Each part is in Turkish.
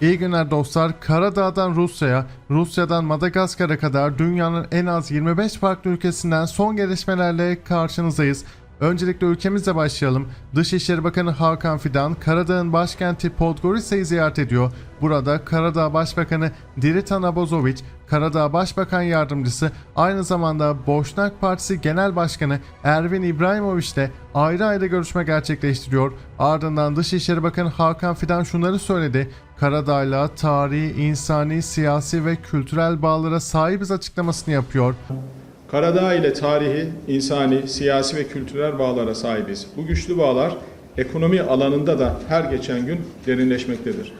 İyi günler dostlar. Karadağ'dan Rusya'ya, Rusya'dan Madagaskar'a kadar dünyanın en az 25 farklı ülkesinden son gelişmelerle karşınızdayız. Öncelikle ülkemizle başlayalım. Dışişleri Bakanı Hakan Fidan, Karadağ'ın başkenti Podgorica'yı ziyaret ediyor. Burada Karadağ Başbakanı Diritan Abozovic, Karadağ Başbakan Yardımcısı, aynı zamanda Boşnak Partisi Genel Başkanı Ervin İbrahimovic ile ayrı ayrı görüşme gerçekleştiriyor. Ardından Dışişleri Bakanı Hakan Fidan şunları söyledi. Karadağ'la tarihi, insani, siyasi ve kültürel bağlara sahibiz açıklamasını yapıyor. Karadağ ile tarihi, insani, siyasi ve kültürel bağlara sahibiz. Bu güçlü bağlar ekonomi alanında da her geçen gün derinleşmektedir.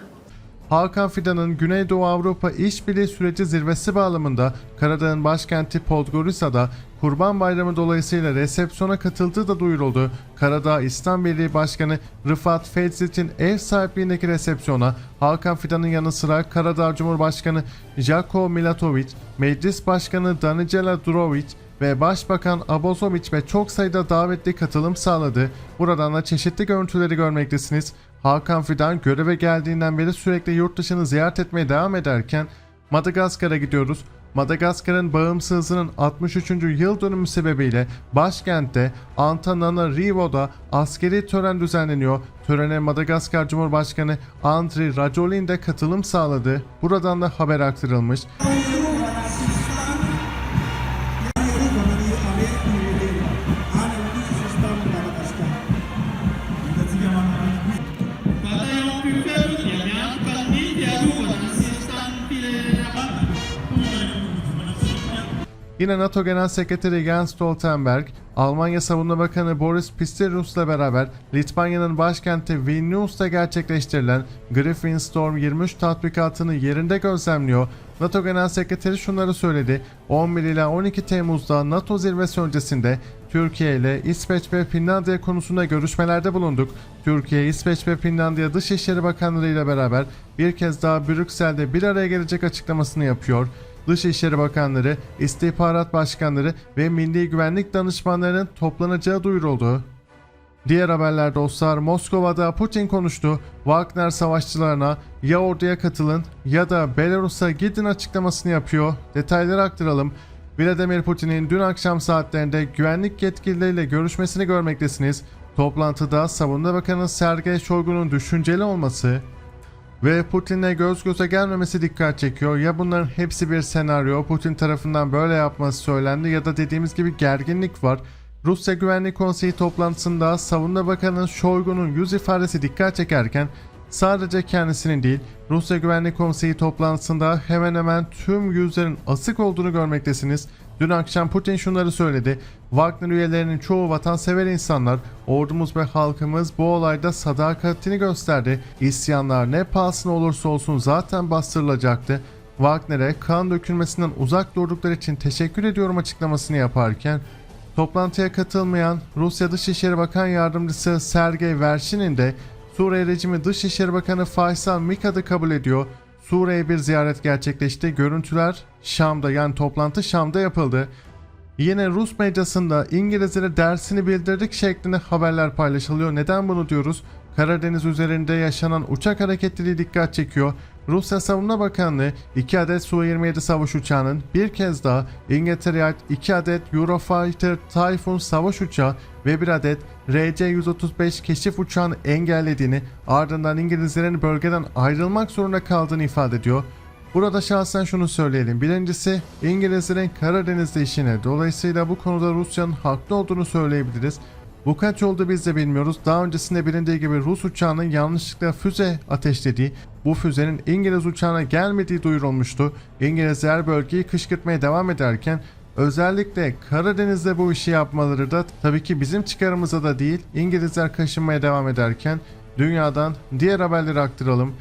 Hakan Fidan'ın Güneydoğu Avrupa İşbirliği Süreci zirvesi bağlamında Karadağ'ın başkenti Podgorica'da Kurban Bayramı dolayısıyla resepsiyona katıldığı da duyuruldu. Karadağ İslam Birliği Başkanı Rıfat Fedzit'in ev sahipliğindeki resepsiyona Hakan Fidan'ın yanı sıra Karadağ Cumhurbaşkanı Jako Milatovic, Meclis Başkanı Danijela Durovic ve Başbakan Abozovic ve çok sayıda davetli katılım sağladı. Buradan da çeşitli görüntüleri görmektesiniz. Hakan Fidan göreve geldiğinden beri sürekli yurt dışını ziyaret etmeye devam ederken Madagaskar'a gidiyoruz. Madagaskar'ın bağımsızlığının 63. yıl dönümü sebebiyle başkentte Antananarivo'da askeri tören düzenleniyor. Törene Madagaskar Cumhurbaşkanı Andry Rajoelin de katılım sağladı. Buradan da haber aktarılmış. Yine NATO Genel Sekreteri Jens Stoltenberg, Almanya Savunma Bakanı Boris Pistorius'la beraber Litvanya'nın başkenti Vilnius'ta gerçekleştirilen Griffin Storm 23 tatbikatını yerinde gözlemliyor. NATO Genel Sekreteri şunları söyledi. 11 ila 12 Temmuz'da NATO zirvesi öncesinde Türkiye ile İsveç ve Finlandiya konusunda görüşmelerde bulunduk. Türkiye, İsveç ve Finlandiya Dışişleri Bakanları ile beraber bir kez daha Brüksel'de bir araya gelecek açıklamasını yapıyor. Dışişleri Bakanları, İstihbarat Başkanları ve Milli Güvenlik Danışmanlarının toplanacağı duyuruldu. Diğer haberler dostlar Moskova'da Putin konuştu. Wagner savaşçılarına ya orduya katılın ya da Belarus'a gidin açıklamasını yapıyor. Detayları aktaralım. Vladimir Putin'in dün akşam saatlerinde güvenlik yetkilileriyle görüşmesini görmektesiniz. Toplantıda Savunma Bakanı Sergey Shoigu'nun düşünceli olması, ve Putin'le göz göze gelmemesi dikkat çekiyor. Ya bunların hepsi bir senaryo, Putin tarafından böyle yapması söylendi ya da dediğimiz gibi gerginlik var. Rusya Güvenlik Konseyi toplantısında Savunma Bakanı Shoigu'nun yüz ifadesi dikkat çekerken sadece kendisinin değil Rusya Güvenlik Konseyi toplantısında hemen hemen tüm yüzlerin asık olduğunu görmektesiniz. Dün akşam Putin şunları söyledi. Wagner üyelerinin çoğu vatansever insanlar, ordumuz ve halkımız bu olayda sadakatini gösterdi. İsyanlar ne pahasına olursa olsun zaten bastırılacaktı. Wagner'e kan dökülmesinden uzak durdukları için teşekkür ediyorum açıklamasını yaparken toplantıya katılmayan Rusya Dışişleri Bakan Yardımcısı Sergey Verşin'in de Suriye rejimi Dışişleri Bakanı Faysal Mikad'ı kabul ediyor. Suriye'ye bir ziyaret gerçekleşti. Görüntüler Şam'da yani toplantı Şam'da yapıldı. Yine Rus medyasında İngilizlere dersini bildirdik şeklinde haberler paylaşılıyor. Neden bunu diyoruz? Karadeniz üzerinde yaşanan uçak hareketliliği dikkat çekiyor. Rusya Savunma Bakanlığı 2 adet Su-27 savaş uçağının bir kez daha İngiltere'ye ait 2 adet Eurofighter Typhoon savaş uçağı ve bir adet RC-135 keşif uçağını engellediğini ardından İngilizlerin bölgeden ayrılmak zorunda kaldığını ifade ediyor. Burada şahsen şunu söyleyelim. Birincisi İngilizlerin Karadeniz'de işine dolayısıyla bu konuda Rusya'nın haklı olduğunu söyleyebiliriz. Bu kaç oldu biz de bilmiyoruz. Daha öncesinde bilindiği gibi Rus uçağının yanlışlıkla füze ateşlediği, bu füzenin İngiliz uçağına gelmediği duyurulmuştu. İngilizler bölgeyi kışkırtmaya devam ederken özellikle Karadeniz'de bu işi yapmaları da tabii ki bizim çıkarımıza da değil. İngilizler kaşınmaya devam ederken dünyadan diğer haberleri aktaralım.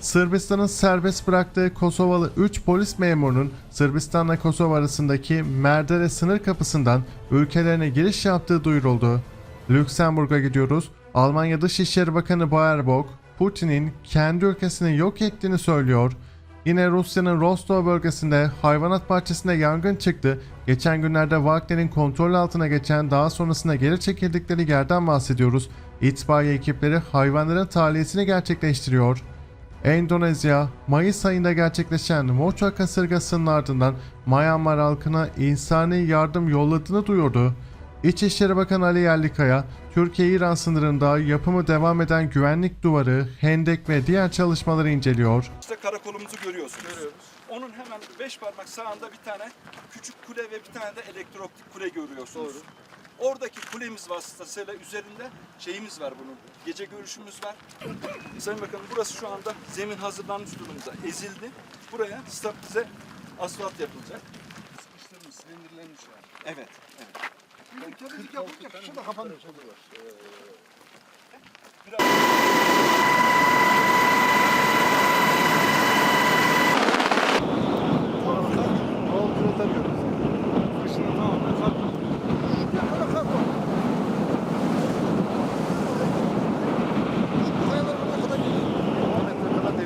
Sırbistan'ın serbest bıraktığı Kosovalı 3 polis memurunun Sırbistan'la Kosova arasındaki Merdere sınır kapısından ülkelerine giriş yaptığı duyuruldu. Lüksemburg'a gidiyoruz. Almanya Dışişleri Bakanı Baerbock, Putin'in kendi ülkesini yok ettiğini söylüyor. Yine Rusya'nın Rostov bölgesinde hayvanat bahçesinde yangın çıktı. Geçen günlerde Wagner'in kontrol altına geçen daha sonrasında geri çekildikleri yerden bahsediyoruz. İtfaiye ekipleri hayvanların tahliyesini gerçekleştiriyor. Endonezya, Mayıs ayında gerçekleşen Mocha kasırgasının ardından Myanmar halkına insani yardım yolladığını duyurdu. İçişleri Bakanı Ali Yerlikaya, Türkiye-İran sınırında yapımı devam eden güvenlik duvarı, hendek ve diğer çalışmaları inceliyor. İşte karakolumuzu görüyorsunuz. Onun hemen beş parmak sağında bir tane küçük kule ve bir tane de elektrooptik kule görüyorsunuz. Oradaki kulemiz vasıtasıyla üzerinde şeyimiz var bunun. Gece görüşümüz var. Sayın Bakanım burası şu anda zemin hazırlanmış durumda. Ezildi. Buraya stabilize asfalt yapılacak. Sıkıştırmış, silindirlenmiş yani. Evet. evet. Temizlik yapılacak. Şurada kapanır.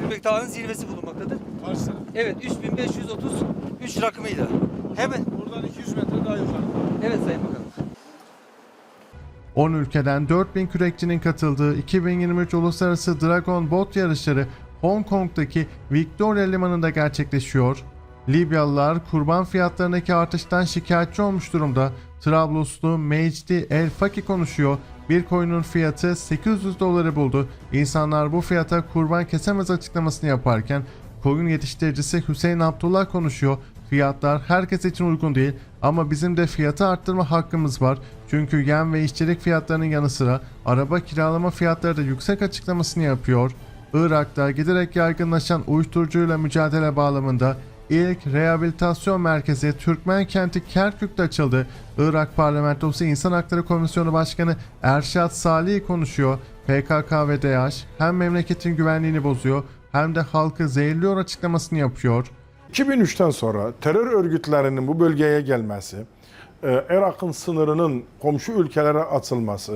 Göbek Dağı'nın zirvesi bulunmaktadır. Evet 3533 rakımıyla. Hemen. Buradan 200 metre daha yukarı. Evet Sayın. 10 ülkeden 4000 kürekçinin katıldığı 2023 Uluslararası Dragon Boat yarışları Hong Kong'daki Victoria Limanı'nda gerçekleşiyor. Libyalılar kurban fiyatlarındaki artıştan şikayetçi olmuş durumda. Trabluslu Mecdi El Faki konuşuyor. Bir koyunun fiyatı 800 doları buldu. İnsanlar bu fiyata kurban kesemez açıklamasını yaparken koyun yetiştiricisi Hüseyin Abdullah konuşuyor. Fiyatlar herkes için uygun değil ama bizim de fiyatı arttırma hakkımız var. Çünkü yem ve işçilik fiyatlarının yanı sıra araba kiralama fiyatları da yüksek açıklamasını yapıyor. Irak'ta giderek yaygınlaşan uyuşturucuyla mücadele bağlamında ilk rehabilitasyon merkezi Türkmen kenti Kerkük'te açıldı. Irak Parlamentosu İnsan Hakları Komisyonu Başkanı Erşat Salih konuşuyor. PKK ve DAEŞ hem memleketin güvenliğini bozuyor hem de halkı zehirliyor açıklamasını yapıyor. 2003'ten sonra terör örgütlerinin bu bölgeye gelmesi, e, Irak'ın sınırının komşu ülkelere atılması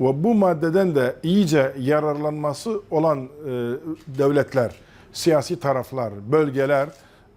ve bu maddeden de iyice yararlanması olan e, devletler, siyasi taraflar, bölgeler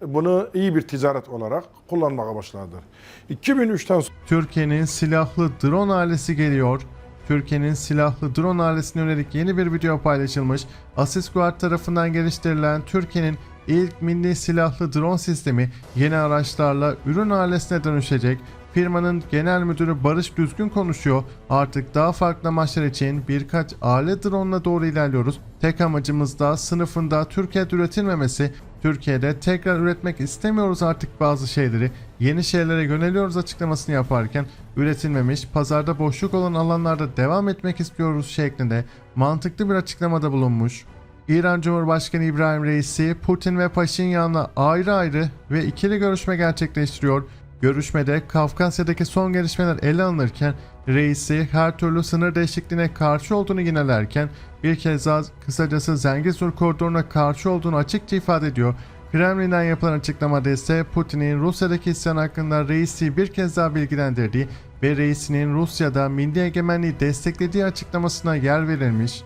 bunu iyi bir ticaret olarak kullanmaya başladılar. 2003'ten Türkiye'nin silahlı drone ailesi geliyor. Türkiye'nin silahlı drone ailesine yönelik yeni bir video paylaşılmış. Asisguard tarafından geliştirilen Türkiye'nin ilk milli silahlı drone sistemi yeni araçlarla ürün ailesine dönüşecek. Firmanın genel müdürü Barış Düzgün konuşuyor. Artık daha farklı amaçlar için birkaç aile drone'la doğru ilerliyoruz. Tek amacımız da sınıfında Türkiye'de üretilmemesi. Türkiye'de tekrar üretmek istemiyoruz artık bazı şeyleri. Yeni şeylere yöneliyoruz açıklamasını yaparken üretilmemiş, pazarda boşluk olan alanlarda devam etmek istiyoruz şeklinde mantıklı bir açıklamada bulunmuş. İran Cumhurbaşkanı İbrahim Reisi Putin ve Paşinyan'la ayrı ayrı ve ikili görüşme gerçekleştiriyor. Görüşmede Kafkasya'daki son gelişmeler ele alınırken reisi her türlü sınır değişikliğine karşı olduğunu yinelerken bir kez daha kısacası Zengezur koridoruna karşı olduğunu açıkça ifade ediyor. Kremlin'den yapılan açıklamada ise Putin'in Rusya'daki isyan hakkında reisi bir kez daha bilgilendirdiği ve reisinin Rusya'da milli egemenliği desteklediği açıklamasına yer verilmiş.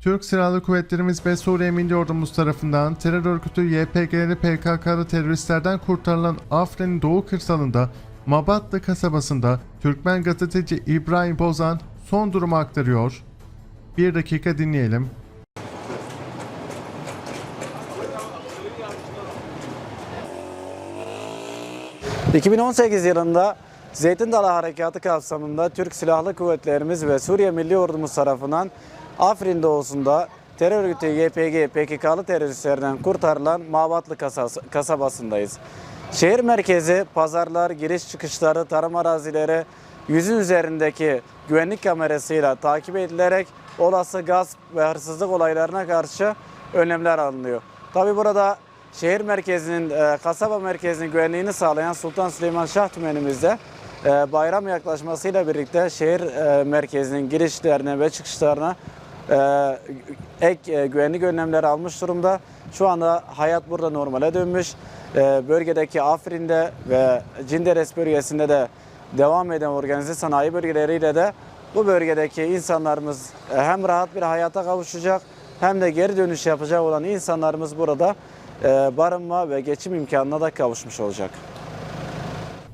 Türk Silahlı Kuvvetlerimiz ve Suriye Milli Ordumuz tarafından terör örgütü YPG'li PKK'lı teröristlerden kurtarılan Afrin'in doğu kırsalında Mabatlı kasabasında Türkmen gazeteci İbrahim Bozan son durumu aktarıyor. Bir dakika dinleyelim. 2018 yılında Zeytin Dalı Harekatı kapsamında Türk Silahlı Kuvvetlerimiz ve Suriye Milli Ordumuz tarafından Afrin doğusunda terör örgütü YPG PKK'lı teröristlerden kurtarılan Mabatlı kasabasındayız. Şehir merkezi, pazarlar, giriş çıkışları, tarım arazileri yüzün üzerindeki güvenlik kamerasıyla takip edilerek olası gasp ve hırsızlık olaylarına karşı önlemler alınıyor. Tabi burada şehir merkezinin, e, kasaba merkezinin güvenliğini sağlayan Sultan Süleyman Şah Tümenimizde e, bayram yaklaşmasıyla birlikte şehir e, merkezinin girişlerine ve çıkışlarına ek güvenlik önlemleri almış durumda. Şu anda hayat burada normale dönmüş. E, bölgedeki Afrin'de ve Cinderes bölgesinde de devam eden organize sanayi bölgeleriyle de bu bölgedeki insanlarımız e, hem rahat bir hayata kavuşacak hem de geri dönüş yapacak olan insanlarımız burada e, barınma ve geçim imkanına da kavuşmuş olacak.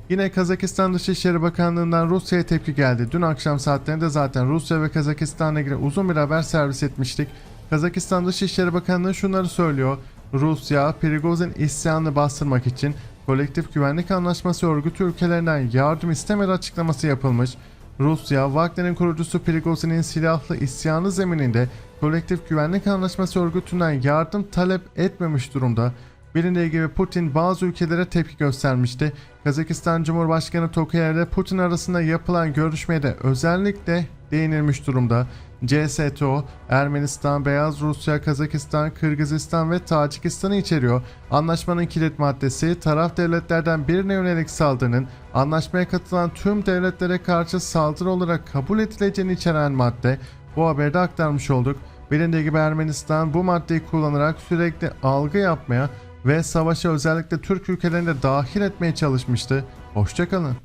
Yine Kazakistan Dışişleri Bakanlığı'ndan Rusya'ya tepki geldi. Dün akşam saatlerinde zaten Rusya ve Kazakistan'la ilgili uzun bir haber servis etmiştik. Kazakistan Dışişleri Bakanlığı şunları söylüyor. Rusya, Prigozhin isyanını bastırmak için Kolektif Güvenlik Anlaşması örgütü ülkelerinden yardım istemedi açıklaması yapılmış. Rusya, Wagner'in kurucusu Prigozhin'in silahlı isyanı zemininde Kolektif Güvenlik Anlaşması örgütünden yardım talep etmemiş durumda. Bilindiği gibi Putin bazı ülkelere tepki göstermişti. Kazakistan Cumhurbaşkanı Tokayev ile Putin arasında yapılan görüşmeye de özellikle değinilmiş durumda. CSTO, Ermenistan, Beyaz Rusya, Kazakistan, Kırgızistan ve Tacikistan'ı içeriyor. Anlaşmanın kilit maddesi taraf devletlerden birine yönelik saldırının anlaşmaya katılan tüm devletlere karşı saldırı olarak kabul edileceğini içeren madde. Bu haberde aktarmış olduk. Bilindiği gibi Ermenistan bu maddeyi kullanarak sürekli algı yapmaya ve savaşa özellikle Türk ülkelerinde dahil etmeye çalışmıştı. Hoşçakalın.